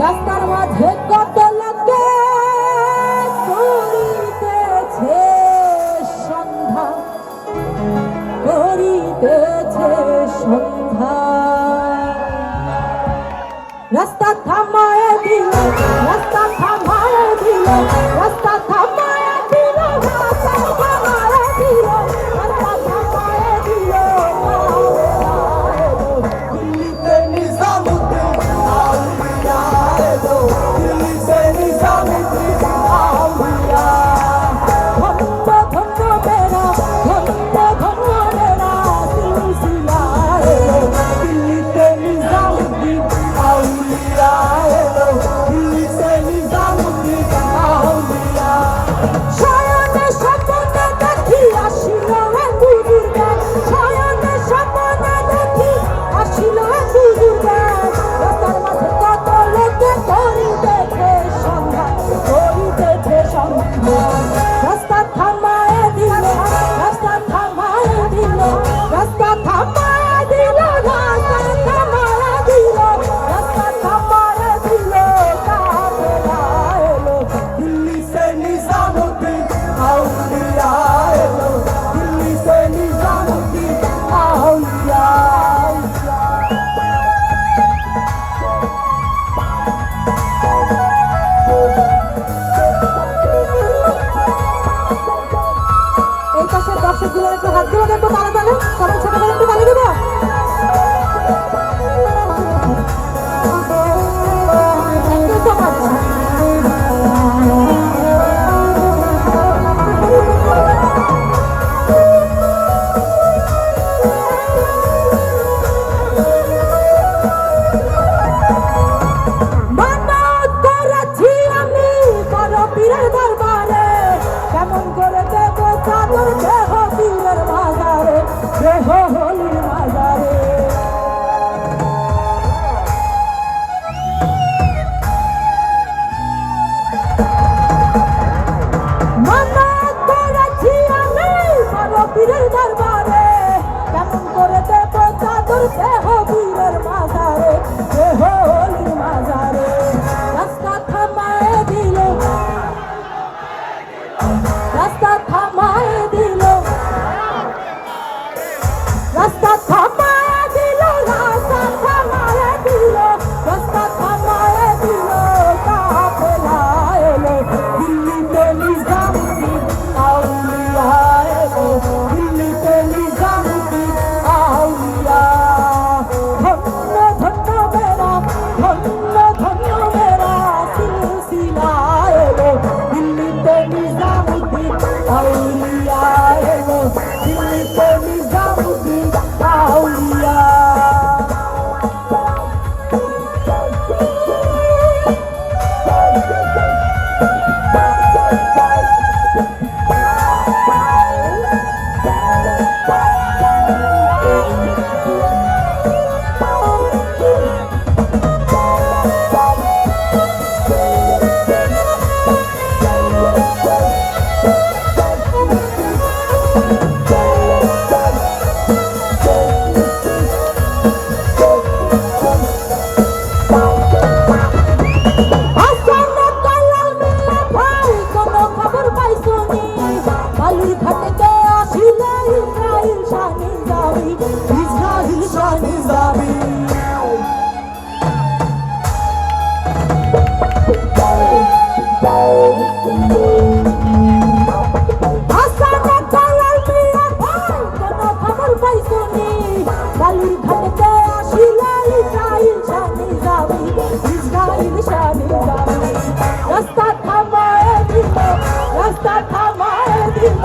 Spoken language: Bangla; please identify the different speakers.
Speaker 1: রাস্তার মাঝে কত লোকে করিতেছে সন্ধ্যা করিতে 不了。পীরের দরবারে কেমন করে দেব চাদর দেহ পাইছনি বালুর ঘাটেতে আসিল ইসরাইল শানি যাবি,
Speaker 2: ইসরাইল শানি যাবি।
Speaker 1: রাস্তা থামায় দিব, রাস্তা থামায় দিব